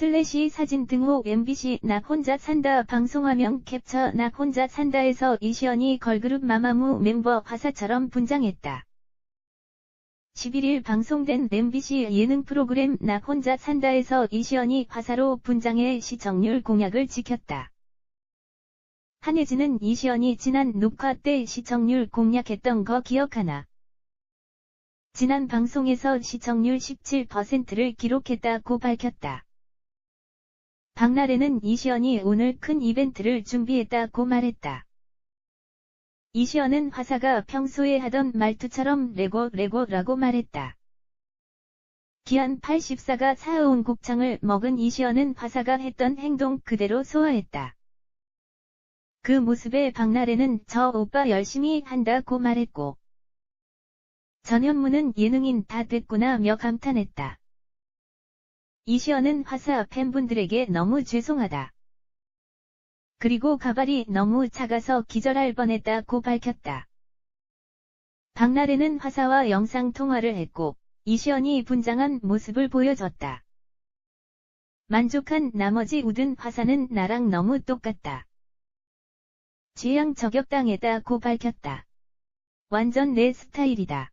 슬래시 사진 등호 MBC 나 혼자 산다 방송화면 캡처 나 혼자 산다에서 이시연이 걸그룹 마마무 멤버 화사처럼 분장했다. 11일 방송된 MBC 예능 프로그램 나 혼자 산다에서 이시연이 화사로 분장해 시청률 공약을 지켰다. 한혜진은 이시연이 지난 녹화 때 시청률 공약했던 거 기억하나? 지난 방송에서 시청률 17%를 기록했다고 밝혔다. 박나래는 이시연이 오늘 큰 이벤트를 준비했다고 말했다. 이시연은 화사가 평소에 하던 말투처럼 레고 레고라고 말했다. 기안 84가 사어온 곱창을 먹은 이시연은 화사가 했던 행동 그대로 소화했다. 그 모습에 박나래는 저 오빠 열심히 한다고 말했고 전현무는 예능인 다 됐구나 며 감탄했다. 이시연은 화사 팬분들에게 너무 죄송하다. 그리고 가발이 너무 작아서 기절할 뻔했다고 밝혔다. 박나래는 화사와 영상통화를 했고 이시연이 분장한 모습을 보여줬다. 만족한 나머지 우든 화사는 나랑 너무 똑같다. 취향 저격당했다고 밝혔다. 완전 내 스타일이다.